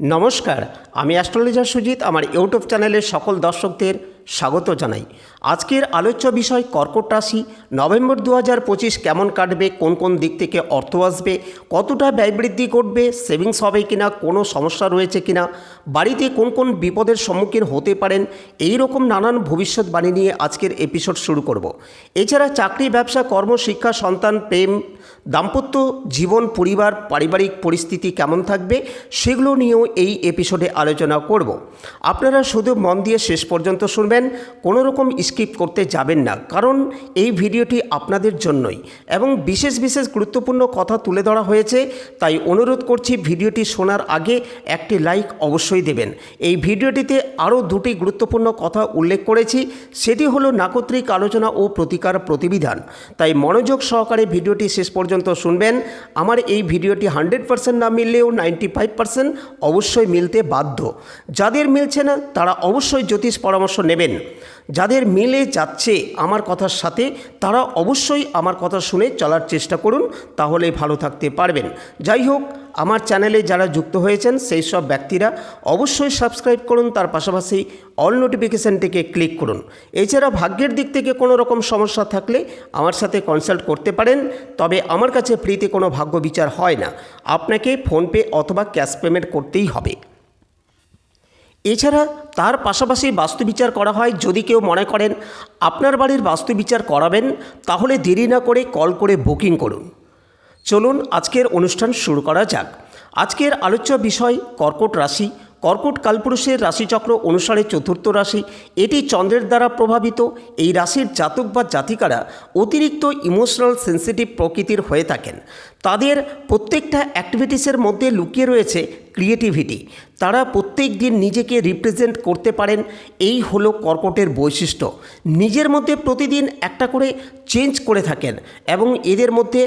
নমস্কার আমি অ্যাস্ট্রোলজার সুজিত আমার ইউটিউব চ্যানেলের সকল দর্শকদের স্বাগত জানাই। আজকের আলোচ্য বিষয় কর্কট রাশি। নভেম্বর দু হাজার পঁচিশ কেমন কাটবে? কোন কোন দিক থেকে অর্থ আসবে? কতটা ব্যয় বৃদ্ধি ঘটবে? সেভিংস হবে কিনা? কোনো সমস্যা রয়েছে কিনা? বাড়িতে কোন কোন বিপদের সম্মুখীন হতে পারেন? এই রকম নানান ভবিষ্যৎবাণী নিয়ে আজকের এপিসোড শুরু করব। এছাড়া চাকরি, ব্যবসা, কর্ম, শিক্ষা, সন্তান, প্রেম, দাম্পত্য জীবন, পরিবার, পারিবারিক পরিস্থিতি কেমন থাকবে? সেগুলো নিয়েও এই এপিসোডে আলোচনা করব। আপনারা শুধু মন দিয়ে শেষ পর্যন্ত শুনবেন। কোনো রকম স্কিপ করতে যাবেন না। কারণ এই ভিডিওটি আপনাদের জন্যই। এবং বিশেষ বিশেষ গুরুত্বপূর্ণ কথা তুলে ধরা হয়েছে, তাই অনুরোধ করছি ভিডিওটি শোনার আগে একটি লাইক অবশ্যই দেবেন। এই ভিডিওটিতে আরও দুটি গুরুত্বপূর্ণ কথা উল্লেখ করেছি, সেটি হলো নাকত্রিক আলোচনা ও প্রতিকার প্রতিবিধান। তাই মনোযোগ সহকারে ভিডিওটি শেষ পর্যন্ত শুনবেন। আমার এই ভিডিওটি হান্ড্রেড পার্সেন্ট না মিললেও নাইনটি ফাইভ পার্সেন্ট অবশ্যই মিলতে বাধ্য। যাদের মিলছে না, তারা অবশ্যই জ্যোতিষ পরামর্শ নেবেন। যাদের মিলে যাচ্ছে আমার কথার সাথে, তারা অবশ্যই আমার কথা শুনে চলার চেষ্টা করুন, তাহলে ভালো থাকতে পারবেন। যাই হোক, আমার চ্যানেলে যারা যুক্ত হয়েছেন, সেই সব ব্যক্তিরা অবশ্যই সাবস্ক্রাইব করুন, তার পাশাপাশি অল নোটিফিকেশানটিকে ক্লিক করুন। এছাড়া ভাগ্যের দিক থেকে কোনো রকম সমস্যা থাকলে আমার সাথে কনসাল্ট করতে পারেন, তবে আমার কাছে ফ্রিতে কোনো ভাগ্য বিচার হয় না। আপনাকে ফোনপে অথবা ক্যাশ পেমেন্ট করতেই হবে। এছাড়া তার পাশাপাশি বাস্তুবিচার করা হয় যদি কেউ মনে করেন আপনার বাড়ির বাস্তু বিচার করাবেন, তাহলে দেরি না করে কল করে বুকিং করুন। চলুন আজকের অনুষ্ঠান শুরু করা যাক। আজকের আলোচ্য বিষয় কর্কট রাশি। কর্কট কালপুরুষের রাশিচক্র অনুসারে চতুর্থ রাশি। এটি চন্দ্রের দ্বারা প্রভাবিত। এই রাশির জাতক বা জাতিকারা অতিরিক্ত ইমোশনাল সেন্সিটিভ প্রকৃতির হয়ে থাকেন। তাদের প্রত্যেকটা অ্যাক্টিভিটিসের মধ্যে লুকিয়ে রয়েছে ক্রিয়েটিভিটি তারা প্রত্যেক দিন নিজেকে রিপ্রেজেন্ট করতে পারেন। এই হলো কর্কটের বৈশিষ্ট্য। নিজের মধ্যে প্রতিদিন একটা করে চেঞ্জ করে থাকেন এবং এদের মধ্যে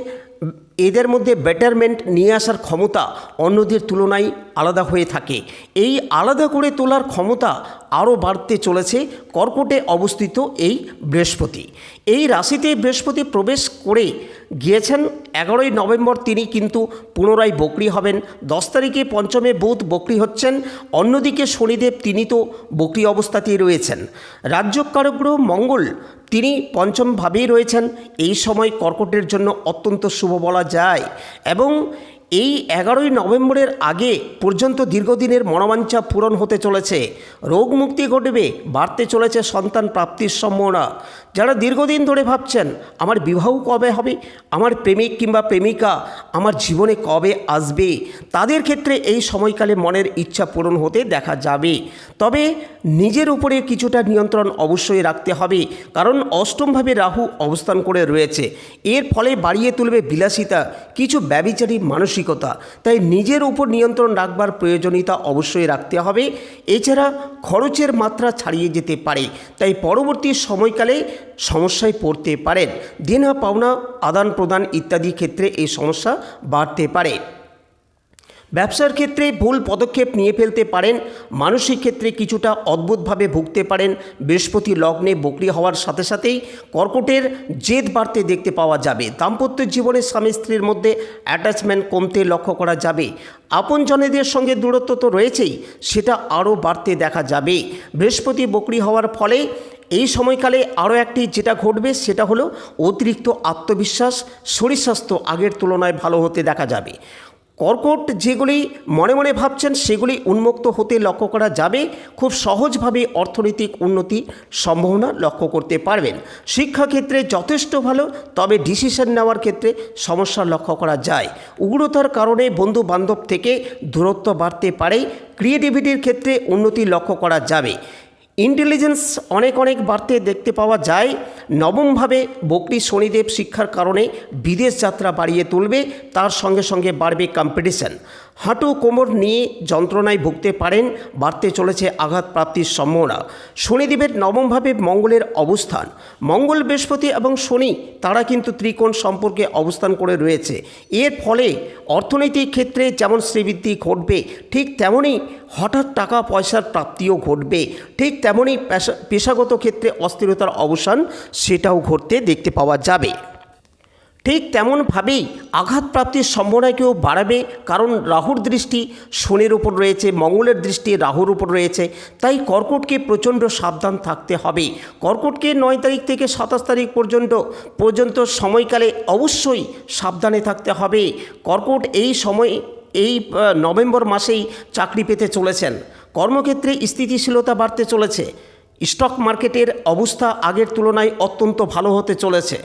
এদের মধ্যে বেটারমেন্ট নিয়ে আসার ক্ষমতা অন্যদের তুলনায় আলাদা হয়ে থাকে। এই আলাদা করে তোলার ক্ষমতা আরও বাড়তে চলেছে কর্কটে অবস্থিত এই বৃহস্পতি। এই রাশিতে বৃহস্পতি প্রবেশ করে গিয়েছেন এগারোই নভেম্বর, তিনি কিন্তু পুনরায় বকরি হবেন। দশ তারিখে পঞ্চমে বুধ বকরি হচ্ছেন, অন্যদিকে শনিদেব তিনি তো বকরি অবস্থাতেই রয়েছেন। রাজ্যকারক গ্রহ মঙ্গল, তিনি পঞ্চমভাবেই রয়েছেন। এই সময় কর্কটের জন্য অত্যন্ত শুভ বলা যায় এবং এই এগারোই নভেম্বরের আগে পর্যন্ত দীর্ঘদিনের মনোবাঞ্ছা পূরণ হতে চলেছে। রোগ মুক্তি ঘটবে, বাড়তে চলেছে সন্তান প্রাপ্তির সম্ভাবনা। যারা দীর্ঘদিন ধরে ভাবছেন, আমার বিবাহ কবে হবে? আমার প্রেমিক কিংবা প্রেমিকা? আমার জীবনে কবে আসবে? তাদের ক্ষেত্রে এই সময়কালে মনের ইচ্ছা পূরণ হতে দেখা যাবে। তবে নিজের উপরে কিছুটা নিয়ন্ত্রণ অবশ্যই রাখতে হবে, কারণ অষ্টমভাবে রাহু অবস্থান করে রয়েছে। এর ফলে বাড়িয়ে তুলবে বিলাসিতা, কিছু ব্যবিচারী মানসিকতা। তাই নিজের উপর নিয়ন্ত্রণ রাখবার প্রয়োজনীয়তা অবশ্যই রাখতে হবে। এছাড়া খরচের মাত্রা ছাড়িয়ে যেতে পারে। তাই পরবর্তী সময়কালে সমস্যায় পড়তে পারেন। দেনা, পাওনা আদান প্রদান ইত্যাদি ক্ষেত্রে এই সমস্যা বাড়তে পারে। ব্যবসার ক্ষেত্রে ভুল পদক্ষেপ নিয়ে ফেলতে পারেন, মানসিক ক্ষেত্রে কিছুটা অদ্ভুতভাবে ভুগতে পারেন, বৃহস্পতি লগ্নে বকরি হওয়ার সাথে সাথেই কর্কটের জেদ বাড়তে দেখতে পাওয়া যাবে। দাম্পত্য জীবনে স্বামী স্ত্রীর মধ্যে অ্যাটাচমেন্ট কমতে লক্ষ্য করা যাবে। আপনজনেদের সঙ্গে দূরত্ব তো রয়েছেই, সেটা আরও বাড়তে দেখা যাবে। বৃহস্পতি বকরি হওয়ার ফলে এই সময়কালে আরও একটি যেটা ঘটবে, সেটা হলো অতিরিক্ত আত্মবিশ্বাস, শরীর স্বাস্থ্য আগের তুলনায় ভালো হতে দেখা যাবে। কর্কট যেগুলি মনে মনে ভাবছেন, সেগুলি উন্মুক্ত হতে লক্ষ্য করা যাবে। খুব সহজভাবে অর্থনৈতিক উন্নতি সম্ভাবনা লক্ষ্য করতে পারবেন। শিক্ষাক্ষেত্রে যথেষ্ট ভালো, তবে ডিসিশন নেওয়ার ক্ষেত্রে সমস্যা লক্ষ্য করা যায়। উগ্রতার কারণে বন্ধু বান্ধব থেকে দূরত্ব বাড়তে পারে। ক্রিয়েটিভিটির ক্ষেত্রে উন্নতি লক্ষ্য করা যাবে। ইন্টেলিজেন্স অনেক অনেক বাড়তে দেখতে পাওয়া যায়। নবমভাবে বকরি শনিদেব শিক্ষার কারণে বিদেশ যাত্রা বাড়িয়ে তুলবে। তার সঙ্গে সঙ্গে বাড়বে কম্পিটিশন হাঁটু কোমর নিয়ে যন্ত্রণায় ভুগতে পারেন, বাড়তে চলেছে আঘাত প্রাপ্তির সম্ভাবনা। শনিদেবের নবমভাবে মঙ্গলের অবস্থান। মঙ্গল বৃহস্পতি এবং শনি, তারা কিন্তু ত্রিকোণ সম্পর্কে অবস্থান করে রয়েছে। এর ফলে অর্থনৈতিক ক্ষেত্রে যেমন শ্রীবৃদ্ধি ঘটবে, ঠিক তেমনই হঠাৎ টাকা পয়সার প্রাপ্তিও ঘটবে। ঠিক তেমনই পেশা, পেশাগত ক্ষেত্রে অস্থিরতার অবসান, সেটাও ঘটতে দেখতে পাওয়া যাবে। ঠিক তেমনভাবেই আঘাতপ্রাপ্তির সম্ভাবনাকেও বাড়াবে কারণ রাহুর দৃষ্টি শনির উপর রয়েছে, মঙ্গলের দৃষ্টি রাহুর উপর রয়েছে, তাই কর্কটকে প্রচণ্ড সাবধান থাকতে হবে। কর্কটকে নয় তারিখ থেকে সাতাশ তারিখ পর্যন্ত পর্যন্ত সময়কালে অবশ্যই সাবধানে থাকতে হবে। কর্কট এই সময়, এই নভেম্বর মাসেই চাকরি পেতে চলেছেন। কর্মক্ষেত্রে স্থিতিশীলতা বাড়তে চলেছে। স্টক মার্কেটের অবস্থা আগের তুলনায় অত্যন্ত ভালো হতে চলেছে।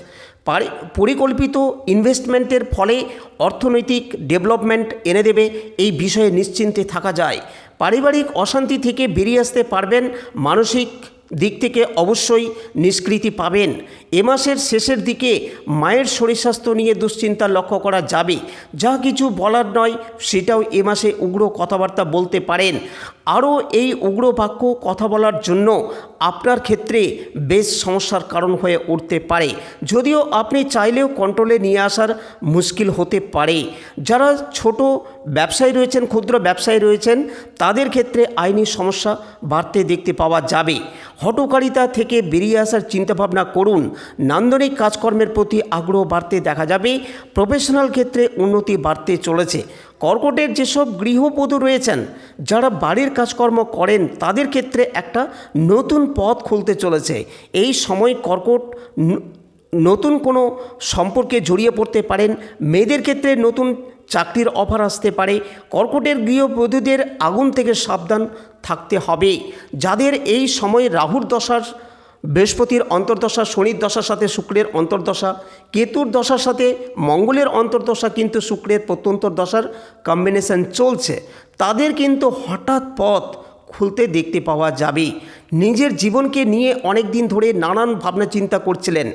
পরিকল্পিত ইনভেস্টমেন্টের ফলে অর্থনৈতিক ডেভেলপমেন্ট এনে দেবে এই বিষয়ে নিশ্চিন্তে থাকা যায়। পারিবারিক অশান্তি থেকে বেরিয়ে আসতে পারবেন মানসিক দিক থেকে অবশ্যই নিষ্কৃতি পাবেন। এ মাসের শেষের দিকে মায়ের শরীর স্বাস্থ্য নিয়ে দুশ্চিন্তা লক্ষ্য করা যাবে। যা কিছু বলার নয়, সেটাও এ মাসে উগ্র কথাবার্তা বলতে পারেন। আরও এই উগ্র বাক্য কথা বলার জন্য আপনার ক্ষেত্রে বেশ সমস্যার কারণ হয়ে উঠতে পারে। যদিও আপনি চাইলেও কন্ট্রোলে নিয়ে আসার মুশকিল হতে পারে। যারা ছোট ব্যবসায়ী রয়েছেন, ক্ষুদ্র ব্যবসায়ী রয়েছেন, তাদের ক্ষেত্রে আইনি সমস্যা বাড়তে দেখতে পাওয়া যাবে। হটকারিতা থেকে বেরিয়ে আসার চিন্তাভাবনা করুন। নান্দনিক কাজকর্মের প্রতি আগ্রহ বাড়তে দেখা যাবে। প্রফেশনাল ক্ষেত্রে উন্নতি বাড়তে চলেছে। কর্কটের যেসব গৃহবধূ রয়েছেন, যারা বাড়ির কাজকর্ম করেন, তাদের ক্ষেত্রে একটা নতুন পথ খুলতে চলেছে। এই সময় কর্কট নতুন কোনো সম্পর্কে জড়িয়ে পড়তে পারেন। মেয়েদের ক্ষেত্রে নতুন চাকরির অফার আসতে পারে। কর্কটের গৃহবধূদের আগুন থেকে সাবধান থাকতে হবে। যাদের এই সময় রাহুর দশার, বৃহস্পতির অন্তর্দশা, শনির দশার সাথে শুক্রের অন্তর্দশা, কেতুর দশার সাথে মঙ্গলের অন্তর্দশা কিন্তু শুক্রের প্রত্যন্তর দশার কম্বিনেশন চলছে। তাদের কিন্তু হঠাৎ পথ খুলতে দেখতে পাওয়া যাবে। নিজের জীবনকে নিয়ে অনেক দিন ধরে নানান ভাবনা চিন্তা করছিলেন।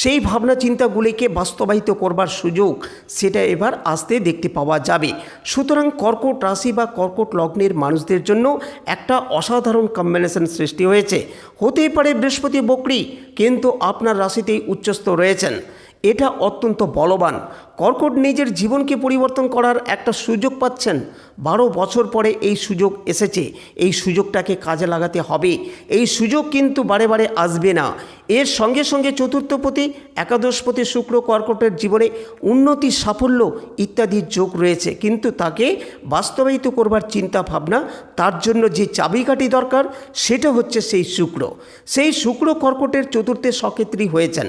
সেই ভাবনা চিন্তাগুলিকে বাস্তবায়িত করবার সুযোগ সেটা এবার আসতে দেখতে পাওয়া যাবে। সুতরাং কর্কট রাশি বা কর্কট লগ্নের মানুষদের জন্য একটা অসাধারণ কম্বিনেশন সৃষ্টি হয়েছে। হতেই পারে বৃহস্পতি বকরি, কিন্তু আপনার রাশিতেই উচ্চস্থ রয়েছেন। এটা অত্যন্ত বলবান। কর্কট নিজের জীবনকে পরিবর্তন করার একটা সুযোগ পাচ্ছেন। বারো বছর পরে এই সুযোগ এসেছে। এই সুযোগটাকে কাজে লাগাতে হবে। এই সুযোগ কিন্তু বারে বারে আসবে না। এর সঙ্গে সঙ্গে চতুর্থপতি, একাদশপতি, শুক্র কর্কটের জীবনে উন্নতি, সাফল্য ইত্যাদির যোগ রয়েছে। কিন্তু তাকে বাস্তবায়িত করবার চিন্তা ভাবনা, তার জন্য যে চাবিকাঠি দরকার, সেটা হচ্ছে সেই শুক্র। সেই শুক্র কর্কটের চতুর্থে সক্ষেত্রী হয়েছেন।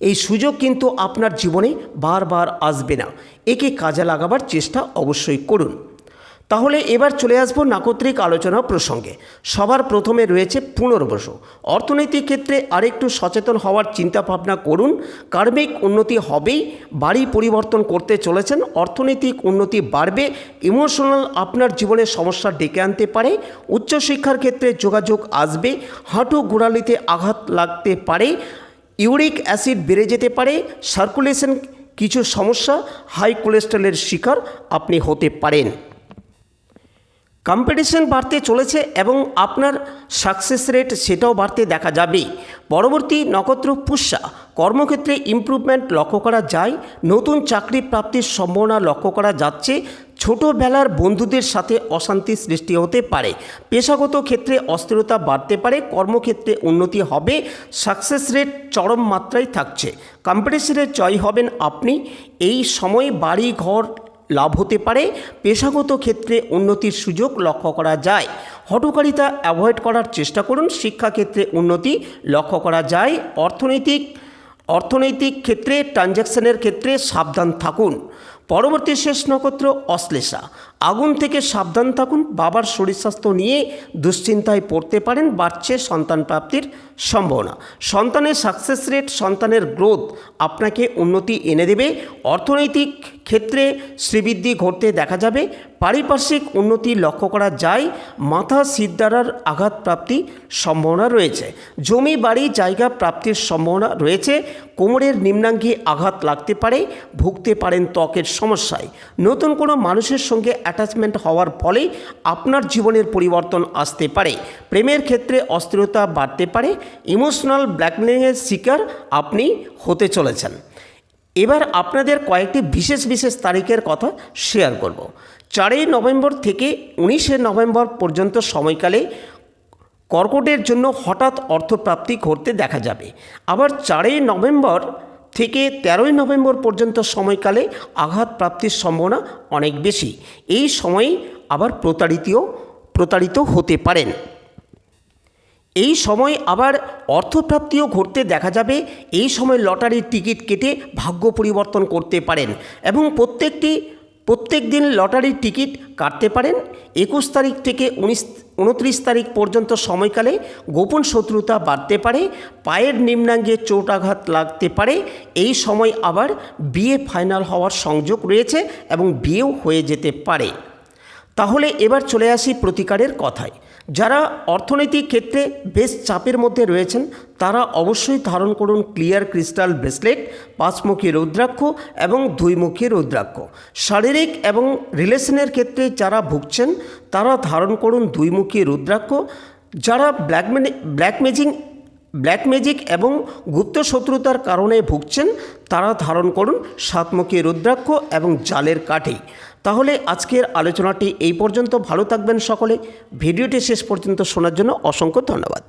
এই সুযোগ কিন্তু আপনার জীবনে বারবার আসবে না। একে কাজে লাগাবার চেষ্টা অবশ্যই করুন। তাহলে এবার চলে আসব নাকত্রিক আলোচনা প্রসঙ্গে। সবার প্রথমে রয়েছে পুনর্বসু। অর্থনৈতিক ক্ষেত্রে আরেকটু সচেতন হওয়ার চিন্তা ভাবনা করুন। কার্মিক উন্নতি হবেই, বাড়ি পরিবর্তন করতে চলেছেন, অর্থনৈতিক উন্নতি বাড়বে, ইমোশনাল আপনার জীবনে সমস্যা ডেকে আনতে পারে, উচ্চশিক্ষার ক্ষেত্রে যোগাযোগ আসবে, হাঁটু গোড়ালিতে আঘাত লাগতে পারে ইউরিক অ্যাসিড বেড়ে যেতে পারে সার্কুলেশন কিছু সমস্যা হাই কোলেস্ট্রলের শিকার আপনি হতে পারেন। কম্পিটিশন বাড়তে চলেছে এবং আপনার সাকসেস রেট সেটাও বাড়তে দেখা যাবে। পরবর্তী নক্ষত্র পুষ্যা, কর্মক্ষেত্রে ইমপ্রুভমেন্ট লক্ষ্য করা যায়। নতুন চাকরি প্রাপ্তির সম্ভাবনা লক্ষ্য করা যাচ্ছে। ছোটোবেলার বন্ধুদের সাথে অশান্তি সৃষ্টি হতে পারে। পেশাগত ক্ষেত্রে অস্থিরতা বাড়তে পারে। কর্মক্ষেত্রে উন্নতি হবে। সাকসেস রেট চরম মাত্রায় থাকছে। কম্পিটিশনে জয় হবেন আপনি। এই সময় বাড়ি ঘর লাভ হতে পারে। পেশাগত ক্ষেত্রে উন্নতির সুযোগ লক্ষ্য করা যায়। হটকারিতা অ্যাভয়েড করার চেষ্টা করুন। শিক্ষাক্ষেত্রে উন্নতি লক্ষ্য করা যায়। অর্থনৈতিক অর্থনৈতিক ক্ষেত্রে, ট্রানজ্যাকশনের ক্ষেত্রে সাবধান থাকুন। পরবর্তী শেষ নক্ষত্র অশ্লেষা। আগুন থেকে সাবধান থাকুন। বাবার শরীর স্বাস্থ্য নিয়ে দুশ্চিন্তায় পড়তে পারেন। বাড়ছে সন্তান প্রাপ্তির সম্ভাবনা। সন্তানের সাকসেস রেট সন্তানের গ্রোথ আপনাকে উন্নতি এনে দেবে। অর্থনৈতিক ক্ষেত্রে শ্রীবৃদ্ধি ঘটতে দেখা যাবে। পারিপার্শ্বিক উন্নতি লক্ষ্য করা যায়। মাথা সিদ্ধারার আঘাত প্রাপ্তি সম্ভাবনা রয়েছে। জমি, বাড়ি, জায়গা প্রাপ্তির সম্ভাবনা রয়েছে। কোমরের নিম্নাঙ্গে আঘাত লাগতে পারে, ভুগতে পারেন ত্বকের সমস্যায়। নতুন কোনো মানুষের সঙ্গে অ্যাটাচমেন্ট হওয়ার ফলে আপনার জীবনের পরিবর্তন আসতে পারে। প্রেমের ক্ষেত্রে অস্থিরতা বাড়তে পারে। ইমোশনাল ব্ল্যাকমেলিংয়ের শিকার আপনি হতে চলেছেন। এবার আপনাদের কয়েকটি বিশেষ বিশেষ তারিখের কথা শেয়ার করব। চারই নভেম্বর থেকে উনিশে নভেম্বর পর্যন্ত সময়কালে কর্কটের জন্য হঠাৎ অর্থপ্রাপ্তি ঘটতে দেখা যাবে। আবার চারই নভেম্বর থেকে তেরোই নভেম্বর পর্যন্ত সময়কালে আঘাত প্রাপ্তির সম্ভাবনা অনেক বেশি। এই সময়ে আবার প্রতারিতও প্রতারিত হতে পারেন। এই সময় আবার অর্থপ্রাপ্তিও ঘটতে দেখা যাবে। এই সময় লটারির টিকিট কেটে ভাগ্য পরিবর্তন করতে পারেন এবং প্রত্যেকটি, প্রত্যেক দিন লটারির টিকিট কাটতে পারেন। একুশ তারিখ থেকে উনিশ, উনত্রিশ তারিখ পর্যন্ত সময়কালে গোপন শত্রুতা বাড়তে পারে, পায়ের নিম্নাঙ্গে চোটাঘাত লাগতে পারে। এই সময় আবার বিয়ে ফাইনাল হওয়ার সংযোগ রয়েছে এবং বিয়েও হয়ে যেতে পারে। তাহলে এবার চলে আসি প্রতিকারের কথায়। যারা অর্থনৈতিক ক্ষেত্রে বেশ চাপের মধ্যে রয়েছেন, তারা অবশ্যই ধারণ করুন ক্লিয়ার ক্রিস্টাল ব্রেসলেট, পাঁচমুখী রৌদ্রাক্ষ এবং দুইমুখী রৌদ্রাক্ষ। শারীরিক এবং রিলেশনের ক্ষেত্রে যারা ভুগছেন, তারা ধারণ করুন দুইমুখী রুদ্রাক্ষ। যারা black black magic black magic এবং গুপ্ত শত্রুতার কারণে ভুগছেন, তারা ধারণ করুন সাতমুখী রুদ্রাক্ষ এবং জালের কাঠি। তাহলে আজকের আলোচনাটি এই পর্যন্ত। ভালো থাকবেন সকলে। ভিডিওটি শেষ পর্যন্ত শোনার জন্য অসংখ্য ধন্যবাদ।